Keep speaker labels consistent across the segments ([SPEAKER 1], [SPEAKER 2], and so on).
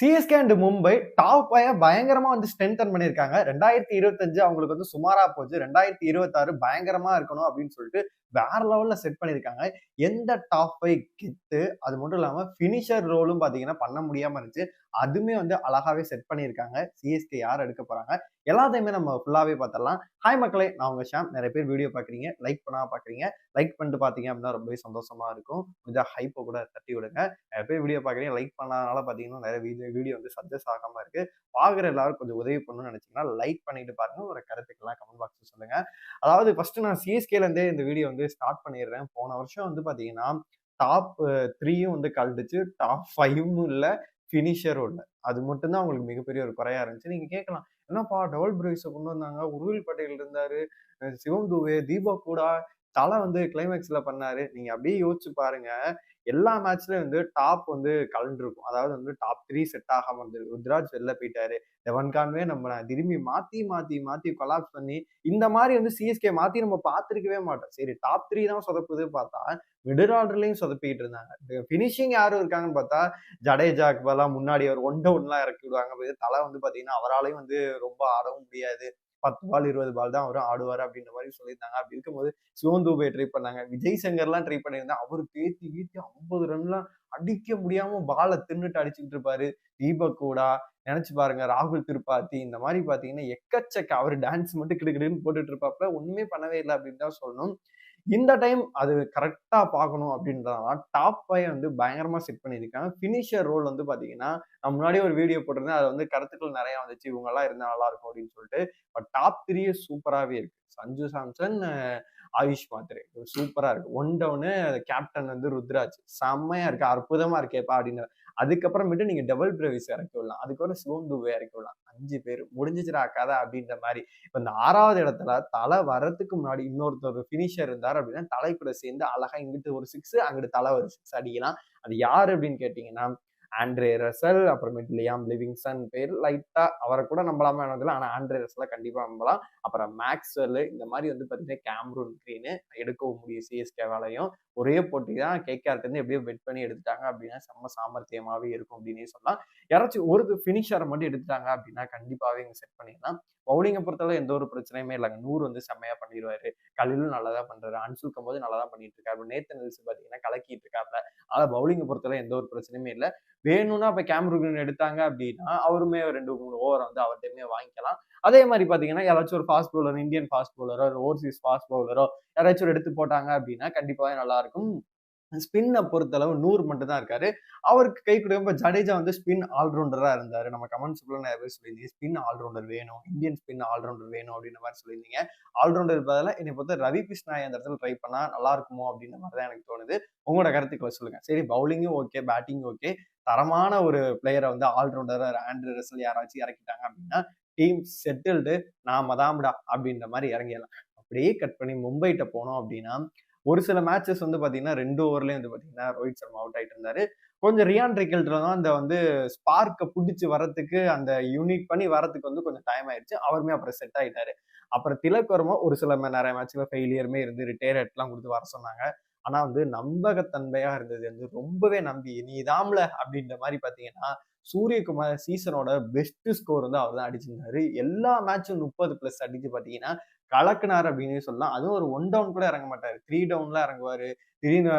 [SPEAKER 1] CSK and Mumbai top பயங்கரமா வந்து strengthen பண்ணியிருக்காங்க. ரெண்டாயிரத்தி இருபத்தஞ்சு அவங்களுக்கு வந்து சுமாரா போச்சு. ரெண்டாயிரத்தி இருபத்தாறு பயங்கரமா இருக்கணும் அப்படின்னு சொல்லிட்டு வேற லெவல்ல செட் பண்ணியிருக்காங்க. எந்த டாப் ஃபைவ் கித்து அது மட்டும் இல்லாம ஃபினிஷர் ரோலும் பாத்தீங்கன்னா பண்ண முடியாம இருந்துச்சு. அதுமே வந்து அழகாவே செட் பண்ணியிருக்காங்க. சிஎஸ்கே யார் எடுக்க போறாங்க? எல்லாத்தையுமே நம்ம ஃபுல்லாவே பார்த்தலாம் ஹாய் மக்களே நான் உங்க ஷாம். நிறைய பேர் வீடியோ பாக்குறீங்க. லைக் பண்ணா பாக்குறீங்க. லைக் பண்ணிட்டு பாத்தீங்க அப்படின்னா ரொம்பவே சந்தோஷமா இருக்கும். கொஞ்சம் ஹைப்பை கூட தட்டி விடுங்க. நிறைய பேர் வீடியோ பாக்குறீங்க. லைக் பண்ணாதனால பாத்தீங்கன்னா நிறைய வீடியோ வீடியோ வந்து சஜஸ் ஆகாம இருக்கு. பாக்குற எல்லாரும் கொஞ்சம் உதவி பண்ணணும்னு நினைச்சீங்கன்னா லைக் பண்ணிட்டு பாருங்க. ஒரு கருத்துக்கெல்லாம் கமெண்ட் பாக்ஸ் சொல்லுங்க. அதாவது ஃபர்ஸ்ட் நான் சிஎஸ்கேல இருந்தே இந்த வீடியோ வந்து ஸ்டார்ட் பண்ணிடுறேன். போன வருஷம் வந்து பார்த்தீங்கன்னா டாப் த்ரீயும் வந்து கழட்டுச்சு டாப் ஃபைவும் இல்லை ஃபினிஷரும் இல்லை. அது மட்டும்தான் அவங்களுக்கு மிகப்பெரிய ஒரு குறையா இருந்துச்சு. நீங்கள் கேட்கலாம் என்னப்பா டபுள் பிரிக்ஸை கொண்டு வந்தாங்க? உருவில் பட்டேல் இருந்தார் சிவம் தூவே தீபா கூடா தலை வந்து கிளைமேக்ஸ்ல பண்ணாரு. நீங்க அப்படியே யோசிச்சு பாருங்க. எல்லா மேட்ச்லயும் வந்து டாப் வந்து கலந்துருக்கும். அதாவது வந்து டாப் த்ரீ செட் ஆகாம இருந்தது ருத்ராஜ் வெளில போயிட்டாரு. டெவன் கான்வே நம்ம திரும்பி மாத்தி மாத்தி மாத்தி கொலாப்ஸ் பண்ணி இந்த மாதிரி வந்து சிஎஸ்கே மாத்தி நம்ம பார்த்துருக்கவே மாட்டோம். சரி டாப் த்ரீ தான் சொதப்புது பார்த்தா மிடில் ஆர்டர்லயும் சொதப்பிட்டு இருந்தாங்க. ஃபினிஷிங் யாரும் இருக்காங்கன்னு பார்த்தா ஜடேஜாக்கு பதிலாக முன்னாடி அவர் ஒன் டவுன்லாம் இறக்கி விடுவாங்க. தலை வந்து பாத்தீங்கன்னா அவராலையும் வந்து ரொம்ப ஆடவும் முடியாது. பத்து பால் இருபது பால் தான் அவரும் ஆடுவார் அப்படின்ற மாதிரி சொல்லியிருந்தாங்க. அப்படி இருக்கும்போது சிவன் தூபே ட்ரை பண்ணாங்க. விஜய் சங்கர்லாம் ட்ரை பண்ணியிருந்தா அவர் பேத்தி வீத்தி ஐம்பது ரன்லாம் அடிக்க முடியாம பாலை தின்னுட்டு அடிச்சுக்கிட்டு இருப்பாரு. தீபக் கூடா நினைச்சு பாருங்க ராகுல் திருப்பாத்தி இந்த மாதிரி பாத்தீங்கன்னா எக்கச்சக்க அவர் டான்ஸ் மட்டும் கிடுக்கிடுன்னு போட்டுட்டு இருப்பாப்ல ஒண்ணுமே பண்ணவே இல்லை அப்படின்னு தான் சொல்லணும். இந்த டைம் அது கரெக்டா பார்க்கணும் அப்படின்றதுனால டாப் ஃபைவ் வந்து பயங்கரமா செட் பண்ணியிருக்காங்க. ஃபினிஷர் ரோல் வந்து பாத்தீங்கன்னா நான் முன்னாடி ஒரு வீடியோ போட்டிருந்தேன். அது வந்து கருத்துக்கள் நிறைய வந்துச்சு. இவங்க எல்லாம் இருந்தா நல்லா இருக்கும் அப்படின்னு சொல்லிட்டு. பட் டாப் த்ரீயே சூப்பராகவே இருக்கு. சஞ்சு சாம்சன் ஆயுஷ் மாத்திரை. சூப்பரா இருக்கு. ஒன் டவுனு கேப்டன் வந்து ருத்ராஜ். செம்மையா இருக்கு. அற்புதமா இருக்கேப்பா அப்படின்னு அதுக்கப்புறமேட்டு நீங்க டபுள் பிரவிஸ் இறக்கி விடலாம். அதுக்கப்புறம் சிவம் துபே இறக்கி விடலாம். அஞ்சு பேர் முடிஞ்சிச்சிடா கதை அப்படின்ற மாதிரி. இப்போ இந்த ஆறாவது இடத்துல தலை வர்றதுக்கு முன்னாடி இன்னொருத்தர் ஃபினிஷர் இருந்தார் அப்படின்னா தலை கூட சேர்ந்து அழகா இங்கிட்டு ஒரு சிக்ஸ் அங்கிட்டு தலை ஒரு சிக்ஸ் அடிக்கலாம். அது யார் அப்படின்னு கேட்டீங்கன்னா ஆண்ட்ரே ரசல் அப்புறமேட்டு லியாம் லிவிங்சன் பேர். லைட்டாக அவரை கூட நம்பலாமா என்னதில்ல ஆனால் ஆண்ட்ரே ரசலை கண்டிப்பாக நம்பலாம். அப்புறம் மேக்ஸ்வெல் இந்த மாதிரி வந்து பார்த்தீங்கன்னா கேம்ரூன் க்ரீனு எடுக்கவும் முடியும். சிஎஸ்கேவாலையும். ஒரே போட்டி தான் கேகேஆர்ட்டேருந்து எப்படியோ பெட் பண்ணி எடுத்துட்டாங்க அப்படின்னா செம்ம சாமர்த்தியமாகவே இருக்கும் அப்படின்னே சொல்லலாம். யாராச்சும் ஒரு ஃபினிஷரை மட்டும் எடுத்துட்டாங்க அப்படின்னா கண்டிப்பாகவே இங்கே செட் பண்ணிடலாம். பவுலிங்கை பொறுத்தவரை எந்த ஒரு பிரச்சனையுமே இல்லைங்க. நூறு வந்து செம்மையாக பண்ணிடுவார் கலிலும் நல்லா தான் பண்றாரு. அன்சுக்கும் போது நல்லா தான் பண்ணிட்டு இருக்காரு நேத்தன் நில்ஸ் பாத்தீங்கன்னா கலக்கிட்டு இருக்காப்ல. ஆனா பவுலிங் பொறுத்தவரை எந்த ஒரு பிரச்சனையுமே இல்லை. வேணும்னா இப்ப கேமரூன் எடுத்தாங்க அப்படின்னா அவருமே ரெண்டு மூணு ஓவர் வந்து அவர்கிட்டயுமே வாங்கிக்கலாம். அதே மாதிரி பாத்தீங்கன்னா யாராச்சும் ஒரு ஃபாஸ்ட் பவுலர் இந்தியன் ஃபாஸ்ட் பவுலரோ ஓவர்சீஸ் ஃபாஸ்ட் பவுலரோ யாராச்சும் எடுத்து போட்டாங்க அப்படின்னா கண்டிப்பாவே நல்லா இருக்கும். ஸ்பின்னை பொறுத்தளவு நூறு மட்டும் தான் இருக்காரு. அவருக்கு கை கொடுக்கப்ப ஜடேஜா வந்து ஸ்பின் ஆல்ரவுண்டராக இருந்தார். நம்ம கமெண்ட்ஸ் நிறைய பேர் சொல்லியிருந்தீங்க ஸ்பின் ஆல்ரவுண்டர் வேணும் இந்தியன் ஸ்பின் ஆல்ரவுண்டர் வேணும் அப்படின்ற மாதிரி சொல்லியிருந்தீங்க. ஆல்ரவுண்டர் பதிலாக என்னை பொறுத்த ரவி கிருஷ்ணா அந்த இடத்துல ட்ரை பண்ணால் நல்லா இருக்குமோ அப்படின்ற மாதிரி தான் எனக்கு தோணுது. உங்களோட கருத்துக்களை சொல்லுங்கள் சரி பவுலிங்கும் ஓகே பேட்டிங் ஓகே தரமான ஒரு பிளேயரை வந்து ஆல்ரவுண்டர் ஆண்ட்ரு ரசல் யாராச்சும் இறக்கிட்டாங்க அப்படின்னா டீம் செட்டில்டு நாம தான்டா அப்படின்ற மாதிரி இறங்கிடலாம். அப்படியே கட் பண்ணி மும்பைகிட்ட போனோம் அப்படின்னா ஒரு சில மேட்சஸ் வந்து பார்த்தீங்கன்னா ரெண்டு ஓவர்லேயும் வந்து பார்த்தீங்கன்னா ரோஹித் சர்மா அவுட் ஆகிட்டு இருந்தாரு. கொஞ்சம் ரியான் ரிக்கல்ட்ல தான் அந்த வந்து ஸ்பார்க்கை பிடிச்சி வரத்துக்கு அந்த யூனிட் பண்ணி வரத்துக்கு வந்து கொஞ்சம் டைம் ஆயிடுச்சு. அவருமே அப்புறம் செட் ஆகிட்டாரு அப்புறம் திலக் ஒரு சில நிறைய மேட்ச்ல ஃபெயிலியருமே இருந்து ரிட்டையர்ட்லாம் கொடுத்து வர சொன்னாங்க. ஆனா வந்து நம்பகத்தன்மையா இருந்தது. வந்து ரொம்பவே நம்பி நீ தாம்ல அப்படின்ற மாதிரி பாத்தீங்கன்னா சூரியகுமார் சீசனோட பெஸ்ட் ஸ்கோர் வந்து அவர் தான் அடிச்சிருந்தாரு. எல்லா மேட்சும் முப்பது பிளஸ் அடிச்சு பாத்தீங்கன்னா கலக்குனார் அப்படின்னு சொல்லலாம். அதுவும் ஒரு ஒன் டவுன் கூட இறங்க மாட்டாரு. த்ரீ டவுன்ல இறங்குவாரு. திடீர்னு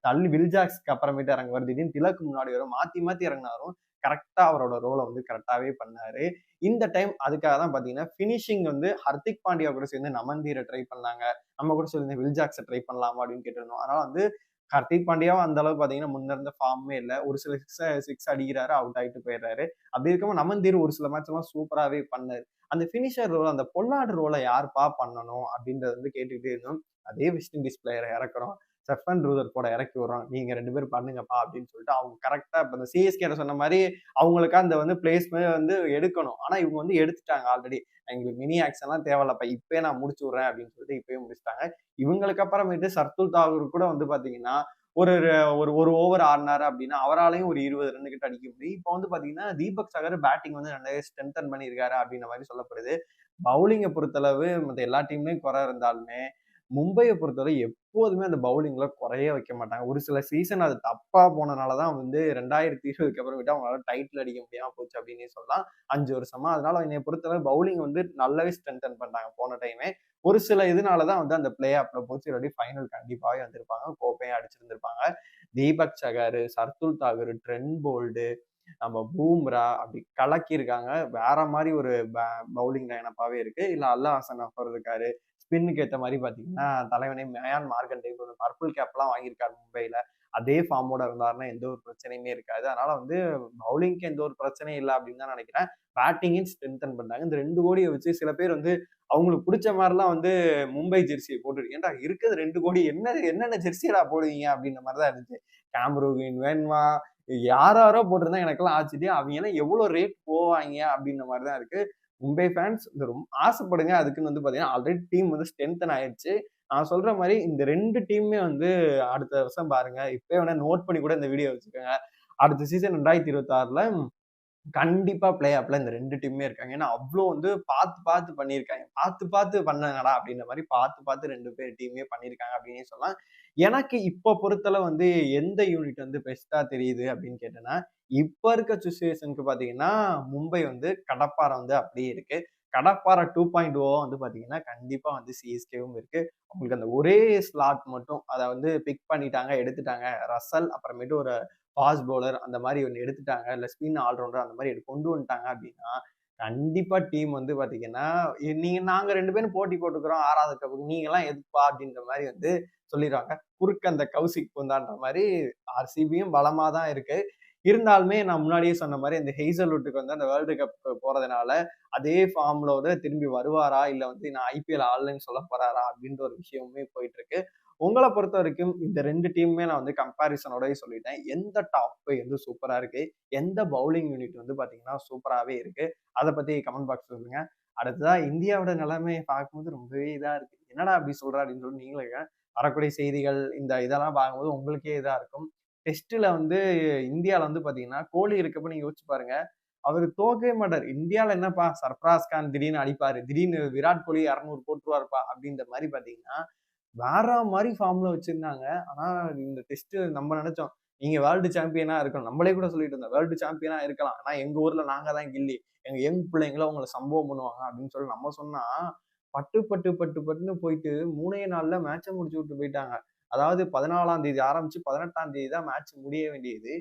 [SPEAKER 1] தள்ளி வில்ஜாக்ஸ்க்கு அப்புறமேட்டு இறங்குவார். திடீர்னு திலக்கு முன்னாடி வரும். மாத்தி மாத்தி இறங்கினாரும். கரெக்டாக அவரோட ரோலை வந்து கரெக்டாகவே பண்ணாரு. இந்த டைம் அதுக்காக தான் பார்த்தீங்கன்னா ஃபினிஷிங் வந்து ஹர்திக் பாண்டியா கூட சேர்ந்து நமந்தீரை ட்ரை பண்ணாங்க. நம்ம கூட சொல்லி வில்ஜாக்ஸை ட்ரை பண்ணலாமா அப்படின்னு கேட்டிருந்தோம். அதனால வந்து ஹர்திக் பாண்டியாவும் அந்த அளவுக்கு பார்த்தீங்கன்னா முன்னிருந்த ஃபார்மே இல்லை. ஒரு சில சிக்ஸ் சிக்ஸ் அடிக்கிறாரு அவுட் ஆகிட்டு போயிடுறாரு. அப்படி இருக்கும்போது நமந்தீர் ஒரு சில மேட்ச் எல்லாம் சூப்பராகவே பண்ணாரு. அந்த ஃபினிஷர் ரோல் அந்த பொல்லாடு ரோலை யாருப்பா பண்ணணும் அப்படின்றது வந்து கேட்டுக்கிட்டே இருந்தோம். அதே வெஸ்ட் இண்டீஸ் பிளேயரை இறக்குறோம். செஃபன் ரூதர் கூட இறக்கி விடுறோம். நீங்க ரெண்டு பேரும் பண்ணுங்கப்பா அப்படின்னு சொல்லிட்டு அவங்க கரெக்டா இப்போ இந்த சிஎஸ்கே சொன்ன மாதிரி அவங்களுக்கு அந்த வந்து பிளேஸ்மே வந்து எடுக்கணும். ஆனா இவங்க வந்து எடுத்துட்டாங்க ஆல்ரெடி எங்களுக்கு மினி ஆக்ஷன்லாம் தேவையில்லப்பா. இப்பயே நான் முடிச்சு விட்றேன் அப்படின்னு சொல்லிட்டு இப்பயே முடிச்சிட்டாங்க. இவங்களுக்கு அப்புறமேட்டு சர்துல் தாகூர் கூட வந்து பாத்தீங்கன்னா ஒரு ஒரு ஒரு ஓவர் ஆடினாரு அப்படின்னா அவராலையும் ஒரு இருபது ரன் கிட்ட அடிக்க முடியும். இப்போ வந்து பாத்தீங்கன்னா தீபக் சகர் பேட்டிங் வந்து நிறைய ஸ்ட்ரென்தன் பண்ணியிருக்காரு அப்படின்ற மாதிரி சொல்லப்படுது. பவுலிங்கை பொறுத்தளவு மற்ற எல்லா டீம்லையும் குறை இருந்தாலுமே மும்பையை பொறுத்தவரை எப்போதுமே அந்த பவுலிங்ல குறைய வைக்க மாட்டாங்க. ஒரு சில சீசன் அது தப்பா போனனால தான் வந்து ரெண்டாயிரத்தி இருபதுக்கு அப்புறமேட்டு அவங்களால டைட்டில் அடிக்க முடியாம போச்சு அப்படின்னு சொல்லலாம். அஞ்சு வருஷமா அதனால என்னை பொறுத்தவரை பவுலிங் வந்து நல்லாவே ஸ்ட்ரென்தன் பண்ணாங்க போன டைமே ஒரு சில இதனால தான் வந்து அந்த பிளே ஆப்ல போச்சு. இல்லாட்டி ஃபைனல் கண்டிப்பாகவே வந்திருப்பாங்க. கோப்பையும் அடிச்சிருந்திருப்பாங்க. தீபக் சகார் சர்துல் தாகூர் ட்ரெண்ட் போல்டு நம்ம பூம்ரா அப்படி கலக்கியிருக்காங்க. வேற மாதிரி ஒரு பவுலிங் லைனப்பாவே இருக்கு. இல்ல அல்லா ஹசன் அஃபர் இருக்காரு. ஸ்பின்னுக்கு ஏற்ற மாதிரி பார்த்தீங்கன்னா தலைவனே மயான் மார்கன் டைப் ஒரு பர்பிள் கேப்லாம் வாங்கியிருக்காரு மும்பையில். அதே ஃபார்மோட இருந்தாருன்னா எந்த ஒரு பிரச்சனையுமே இருக்காது. அதனால வந்து பவுலிங்க்கு எந்த ஒரு பிரச்சனையும் இல்லை அப்படின்னு தான் நினைக்கிறேன். பேட்டிங்கையும் ஸ்ட்ரென்தன் பண்ணாங்க இந்த ரெண்டு கோடியை வச்சு சில பேர் வந்து அவங்களுக்கு பிடிச்ச மாதிரிலாம் வந்து மும்பை ஜெர்சியை போட்டுருக்கு ஏன்டா இருக்கிறது ரெண்டு கோடி? என்ன என்னென்ன ஜெர்சியடா போடுவீங்க? அப்படின்ற மாதிரி தான் இருந்துச்சு. கேம்ரூகின் வேன்வா யாரோ போட்டிருந்தா எனக்கெல்லாம் ஆச்சரியம். அவங்க எல்லாம் எவ்வளோ ரேட் போவாங்க அப்படின்ற மாதிரி தான் இருக்கு. மும்பை ஃபேன்ஸ் இந்த ரொம்ப ஆசைப்படுங்க. அதுக்குன்னு வந்து பார்த்தீங்கன்னா ஆல்ரெடி டீம் வந்து ஸ்ட்ரென்தன் ஆயிடுச்சு நான் சொல்ற மாதிரி இந்த ரெண்டு டீமுமே வந்து அடுத்த வருஷம் பாருங்க. இப்போ வேணா நோட் பண்ணி கூட இந்த வீடியோ வச்சுக்கோங்க. அடுத்த சீசன் ரெண்டாயிரத்தி இருபத்தாறுல கண்டிப்பா பிளே ஆப்ல இந்த ரெண்டு டீமுமே இருக்காங்க. ஏன்னா அவ்வளோ வந்து பார்த்து பார்த்து பண்ணியிருக்காங்க. பார்த்து பார்த்து பண்ணங்கடா அப்படின்ற மாதிரி பார்த்து பார்த்து ரெண்டு பேர் டீமே பண்ணியிருக்காங்க அப்படின்னு சொல்லலாம். எனக்கு இப்போ பொறுத்தல வந்து எந்த யூனிட் வந்து பெஸ்டா தெரியுது அப்படின்னு கேட்டேன்னா இப்போ இருக்க சுச்சுவேஷனுக்கு பார்த்தீங்கன்னா மும்பை வந்து கடப்பாறை வந்து அப்படியே இருக்கு. கடப்பாறை டூ பாயிண்ட் ஓ வந்து பார்த்தீங்கன்னா கண்டிப்பாக வந்து சிஎஸ்கேவும் இருக்குது அவங்களுக்கு அந்த ஒரே ஸ்லாட் மட்டும் அதை வந்து பிக் பண்ணிட்டாங்க எடுத்துட்டாங்க. ரசல் அப்புறமேட்டு ஒரு ஃபாஸ்ட் பவுலர் அந்த மாதிரி ஒன்று எடுத்துட்டாங்க. இல்லை ஸ்பின் ஆல்ரவுண்டர் அந்த மாதிரி கொண்டு வந்துட்டாங்க அப்படின்னா கண்டிப்பாக டீம் வந்து பார்த்தீங்கன்னா நீங்கள் நாங்கள் ரெண்டு பேரும் போட்டி போட்டுக்கிறோம். ஆறாவது கப்புக்கு நீங்களாம் எதுப்பா அப்படின்ற மாதிரி வந்து சொல்லிடுவாங்க. குறுக்க அந்த கௌசிக் பூந்தான்ற மாதிரி ஆர்சிபியும் பலமாக தான் இருக்குது இருந்தாலுமே நான் முன்னாடியே சொன்ன மாதிரி இந்த ஹெய்சல்வுட்டுக்கு வந்து அந்த வேர்ல்டு கப் போகிறதுனால அதே ஃபார்மில் வந்து திரும்பி வருவாரா? இல்லை வந்து நான் ஐபிஎல் ஆன்லைன் சொல்ல போகிறாரா அப்படின்ற ஒரு விஷயமுமே போயிட்டுருக்கு உங்களை பொறுத்த வரைக்கும் இந்த ரெண்டு டீமுமே நான் வந்து கம்பேரிசனோடய சொல்லிட்டேன். எந்த டாப் வந்து சூப்பரா இருக்கு? எந்த பவுலிங் யூனிட் வந்து பாத்தீங்கன்னா சூப்பராகவே இருக்கு? அதை பத்தி கமெண்ட் பாக்ஸ் சொல்லுங்க. அடுத்ததாக இந்தியாவோட நிலைமை பார்க்கும்போது ரொம்பவே இதாக இருக்கு. என்னடா அப்படி சொல்ற அப்படின்னு சொல்லி நீங்களே வரக்கூடிய செய்திகள் இந்த இதெல்லாம் பார்க்கும்போது உங்களுக்கே இதாக இருக்கும். டெஸ்ட்ல வந்து இந்தியாவில் வந்து பார்த்தீங்கன்னா கோலி இருக்கப்ப நீங்க யோசிச்சு பாருங்க. அவர் தோக்கவே மாட்டார். இந்தியாவில் என்னப்பா? சர்ஃப்ராஸ் கான் திடீர்னு அடிப்பாரு. திடீர்னு விராட் கோலி இரநூறு போட்டுருவாருப்பா அப்படின்ற மாதிரி பார்த்தீங்கன்னா வேற மாதிரி ஃபார்ம்ல வச்சிருந்தாங்க. ஆனா இந்த டெஸ்ட் நம்ம நினைச்சோம் நீங்க வேர்ல்டு சாம்பியனா இருக்கணும். நம்மளே கூட சொல்லிட்டு இருந்தோம் வேர்ல்டு சாம்பியனா இருக்கலாம். ஆனா எங்க ஊர்ல நாங்க தான் கில்லி. எங்க யங் பிள்ளைங்களும் உங்களை சம்பவம் பண்ணுவாங்க அப்படின்னு சொல்லி நம்ம சொன்னா பட்டு பட்டு பட்டு பட்டுன்னு போயிட்டு மூணே நாள்ல மேட்சை முடிச்சு விட்டு போயிட்டாங்க. அதாவது பதினாலாம் தேதி ஆரம்பிச்சு பதினெட்டாம் தேதி தான் மேட்ச் முடிய வேண்டியது.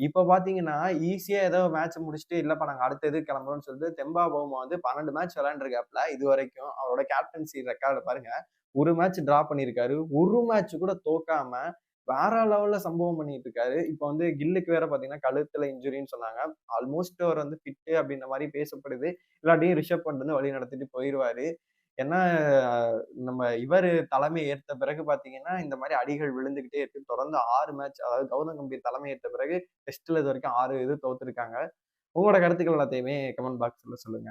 [SPEAKER 1] இப்போ பார்த்தீங்கன்னா ஈஸியாக ஏதோ மேட்ச் முடிச்சுட்டு இல்லைப்பா நாங்கள் அடுத்த எது கிளம்புறோம்னு சொல்லிட்டு தெம்பா பவுமா வந்து பன்னெண்டு மேட்ச் விளையாண்டுருக்காப்ல இது வரைக்கும். அவரோட கேப்டன்சி ரெக்கார்டு பாருங்க. ஒரு மேட்ச் ட்ரா பண்ணியிருக்காரு. ஒரு மேட்ச் கூட தோக்காம வேற லெவல்ல சம்பவம் பண்ணிட்டு இருக்காரு இப்போ வந்து கில்லுக்கு வேற பாத்தீங்கன்னா கழுத்துல இன்ஜுரின்னு சொன்னாங்க. ஆல்மோஸ்ட் அவர் வந்து ஃபிட்டு அப்படின்ற மாதிரி பேசப்படுது. இல்லாட்டியும் ரிஷப் பண்ட் வந்து வழி நடத்திட்டு போயிடுவாரு ஏன்னா நம்ம இவர் தலைமை ஏற்ற பிறகு பார்த்தீங்கன்னா இந்த மாதிரி அடிகள் விழுந்துகிட்டே இருக்கு. தொடர்ந்து ஆறு மேட்ச் அதாவது கௌதம் கம்பீர் தலைமை ஏற்ற பிறகு டெஸ்ட்ல இது வரைக்கும் ஆறு இது தோத்துருக்காங்க. உங்களோட கருத்துக்கள் எல்லாத்தையுமே கமெண்ட் பாக்ஸ்ல சொல்லுங்க.